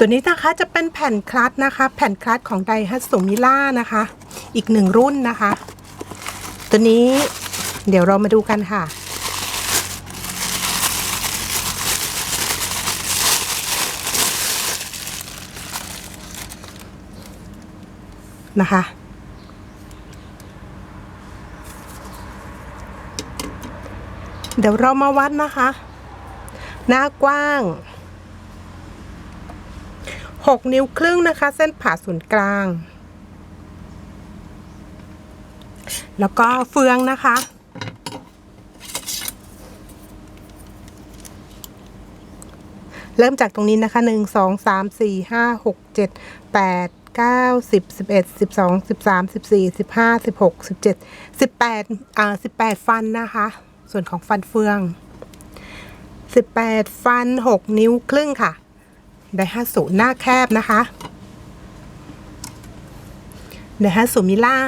ตัวนี้นะคะจะเป็นแผ่นคลัตนะคะ แผ่นคลัตของไดฮัตสุมิล่านะคะ อีกหนึ่งรุ่นนะคะ ตัวนี้เดี๋ยวเรามาดูกันค่ะ นะคะเดี๋ยวเรามาวัดนะคะ หน้ากว้าง 6 นิ้วครึ่งนะคะ เส้นผ่าศูนย์กลาง แล้วก็เฟืองนะคะ เริ่มจากตรงนี้นะคะหนึ่งสองสามสี่ห้าหกเจ็ดแปดเก้าสิบสิบเอ็ดสิบสองสิบสามสิบสี่สิบห้าสิบหกสิบเจ็ดสิบแปดอ่าสิบแปดฟันนะคะ ส่วนของฟันเฟืองสิบแปดฟันหกนิ้วครึ่งค่ะ ไดฮัตสุหน้าแคบนะคะไดฮัตสุมิล่า